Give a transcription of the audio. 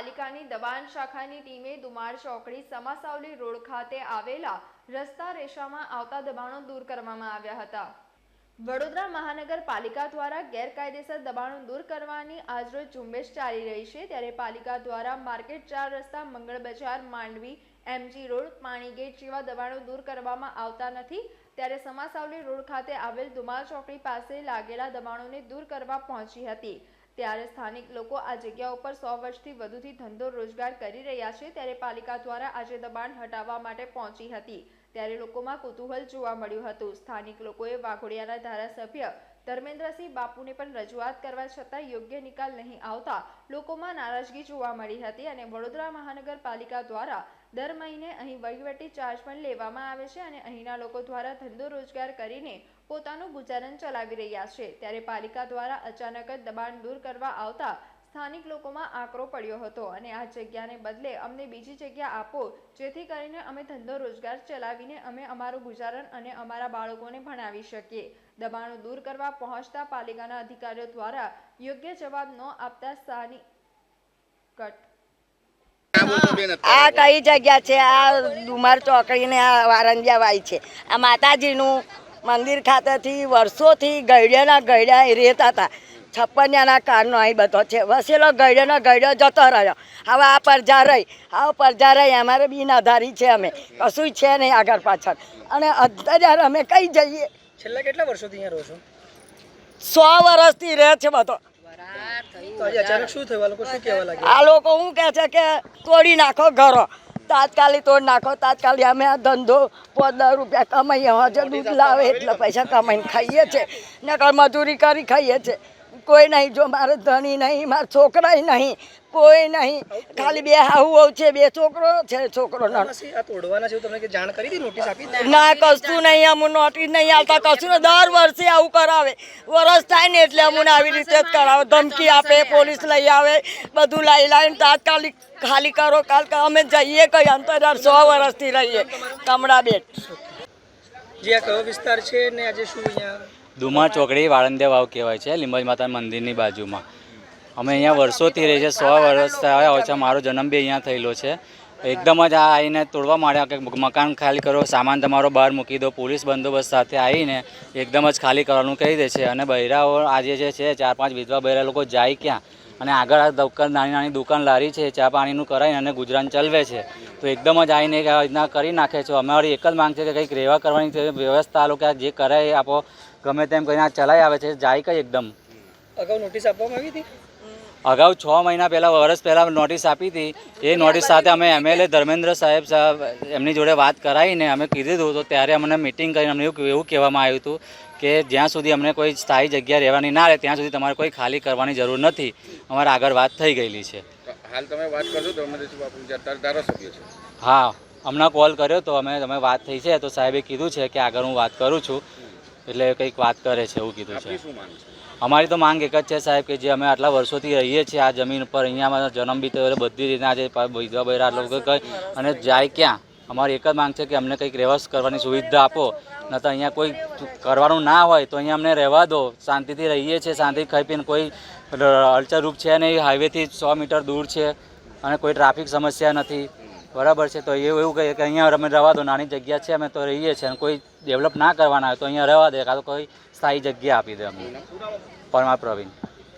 પાલિકાની દબાણ શાખાની ટીમે દુમાર ચોકડી સમાસાવલી રોડ ખાતે આવેલા રસ્તા રેશામાં આવતા દબાણો દૂર કરવામાં આવ્યા હતા. વડોદરા મહાનગરપાલિકા દ્વારા ગેરકાયદેસર દબાણો દૂર કરવાની આજરોજ ઝુંબેશ ચાલી રહી છે, ત્યારે પાલિકા દ્વારા માર્કેટ ચાર રસ્તા મંગળ બજાર, માંડવી, એમજી રોડ પાણીગેટ જેવા દબાણો દૂર કરવામાં આવતા નથી. ત્યારે સમાસાવલી રોડ ખાતે આવેલ દુમાલ ચોકડી પાસે લાગેલા દબાણોને દૂર કરવા પહોંચી હતી. ત્યારે સ્થાનિક લોકો આ જગ્યા ઉપર સો વર્ષથી વધુથી ધંધો રોજગાર કરી રહ્યા છે ત્યારે પાલિકા દ્વારા આજે દબાણ હટાવવા માટે પહોંચી હતી. ત્યારે લોકોમાં કુતૂહલ જોવા મળ્યું હતું. સ્થાનિક લોકોએ વાઘોડિયાના ધારાસભ્ય ધર્મેન્દ્રસિંહ બાપુને પણ રજૂઆત કરવા છતાં યોગ્ય નિકાલ નહીં આવતા લોકોમાં નારાજગી જોવા મળી હતી અને વડોદરા મહાનગરપાલિકા દ્વારા દર મહિને અહીં વહીવટી ચાર્જ પણ લેવામાં આવે છે અને અહીંના લોકો દ્વારા ધંધો રોજગાર કરીને પોતાનું ગુજારણ ચલાવી રહ્યા છે. ત્યારે પાલિકા દ્વારા અચાનક જ દબાણ દૂર કરવા આવતા સ્થાનિક લોકોમાં આકરો પડ્યો હતો અને આ જગ્યાને બદલે અમને બીજી જગ્યા આપો જેથી કરીને અમે ધંધો રોજગાર ચલાવીને અમે અમારું ગુજારણ અને અમારા બાળકોને ભણાવી શકીએ. દબાણો દૂર કરવા પહોંચતા પાલિકાના અધિકારીઓ દ્વારા યોગ્ય જવાબ ન આપતા સ્થાનિક કટ આ કઈ જગ્યા છે? આ ડુમર ચોકડી ને આ વારંજિયા વાઈ છે. આ માતાજીનું મંદિર ખાતેથી વર્ષોથી ગયડિયાના ગયડિયા એ રહેતા હતા. છપ્પનિયાના કારનો અહીં બધો છે. વસેલો ગયડિયાનો ગયડિયો જતો રહ્યો. હવે આ પરજા રહી. આ પરજા રહી. અમારે બિન આધારી છે અમે. કશું છે નહીં આગળ પાછળ. અને અત્યારે અમે કઈ જઈએ? છેલ્લા કેટલા વર્ષોથી અહીંયા રહો છો? સો વર્ષથી રહે છે બધો. આ લોકો શું કહે છે કે તોડી નાખો ઘરો. તાત્કાલિક તોડ નાખો. તાત્કાલિક અમે આ ધંધો પંદર રૂપિયા કમાઈએ. હજર દૂધ લાવે એટલે પૈસા કમાઈને ખાઈએ છીએ નકર મજૂરી કરી ખાઈએ છે. કોઈ નહીં જો મારે ધણી નહીં મારા છોકરાય નહીં કોઈ નહીં. ખાલી બે હાહુ છે બે છોકરો છે છોકરો ના. કશું નહીં અમુને નોટિસ નહીં આવતા કશું દર વર્ષે આવું કરાવે. વરસ થાય ને એટલે અમને આવી રીતે જ કરાવે. ધમકી આપે પોલીસ લઈ આવે બધું લઈ લાવીને તાત્કાલિક ખાલી કરો કાલ અમે જઈએ કઈ અંતર સો વર્ષથી રહીએ. કમળા બેટ જે આ કયો વિસ્તાર છે ને આજે શું અહીંયા? દુમા ચોકડી વાળંદે વાવ કહેવાય છે, લીંબજ માતા મંદિરની બાજુમાં. અમે અહીંયા વર્ષોથી રહીએ છીએ સો વર્ષ થયા હોય છે, મારો જન્મ બી અહીંયા થયેલો છે. એકદમ જ આ આવીને તોડવા માંડ્યા કે મકાન ખાલી કરો, સામાન તમારો બહાર મૂકી દો, પોલીસ બંદોબસ્ત સાથે આવીને એકદમ જ ખાલી કરવાનું કહી દે છે. અને બૈરાઓ આજે જે છે ચાર પાંચ વિધવા બૈરા લોકો જાય ક્યાં? અને આગળ આ દુકાન નાની નાની દુકાન લારી છે, ચા પાણીનું કરાવીને અને ગુજરાન ચલવે છે. તો એકદમ જ આવીને રીતના કરી નાખે છે. અમારી એક જ માંગ છે કે કંઈક રહેવા કરવાની છે. વ્યવસ્થા લોકો જે કરે એ આપો ગમે તેમ કરીને આ ચલાવી આવે છે. જાય કઈ એકદમ. અગાઉ નોટિસ આપવામાં આવી હતી? અગાઉ છ મહિના પહેલાં વર્ષ પહેલાં નોટિસ આપી હતી. એ નોટિસ સાથે અમે એમએલએ ધર્મેન્દ્ર સાહેબ સાહેબ એમની જોડે વાત કરાવીને અમે કીધું તો ત્યારે અમને મિટિંગ કરીને અમને એવું એવું કહેવામાં આવ્યું હતું કે જ્યાં સુધી અમને કોઈ સ્થાયી જગ્યા રહેવાની ના રહે ત્યાં સુધી તમારે કોઈ ખાલી કરવાની જરૂર નથી. અમારે આગળ વાત થઈ ગયેલી છે. હાલ તમે વાત કરશો તો અમે બાપુ ધારાસભ્ય છે. હા હમણાં કોલ કર્યો તો અમે તમે વાત થઈ છે તો સાહેબે કીધું છે કે આગળ હું વાત કરું છું. એટલે કંઈક વાત કરે છે એવું કીધું છે. શું માંગ છે? અમારી તો માંગ એક જ છે સાહેબ કે જે અમે આટલા વર્ષોથી રહીએ છીએ આ જમીન ઉપર અહીંયા જન્મ બી બધી રીતના આજે વિધવા બૈરા લોકો કંઈ અને જાય ક્યાં? અમારી એક જ માંગ છે કે અમને કંઈક રહેવાસ કરવાની સુવિધા આપો. ન તો અહીંયા કોઈ કરવાનું ના હોય તો અહીંયા અમને રહેવા દો. શાંતિથી રહીએ છીએ, શાંતિ ખાઈ પીને કોઈ હલચલ છે નહીં. હાઈવેથી સો મીટર દૂર છે અને કોઈ ટ્રાફિક સમસ્યા નથી. બરાબર છે? તો એવું એવું કહીએ કે અહીંયા અમે રહેવા દો. નાની જગ્યા છે, અમે તો રહીએ છીએ અને કોઈ ડેવલપ ના કરવાના હોય તો અહીંયા રહેવા દે. કાં તો કોઈ સ્થાયી જગ્યા આપી દે અમને. પરમા પ્રવીણ.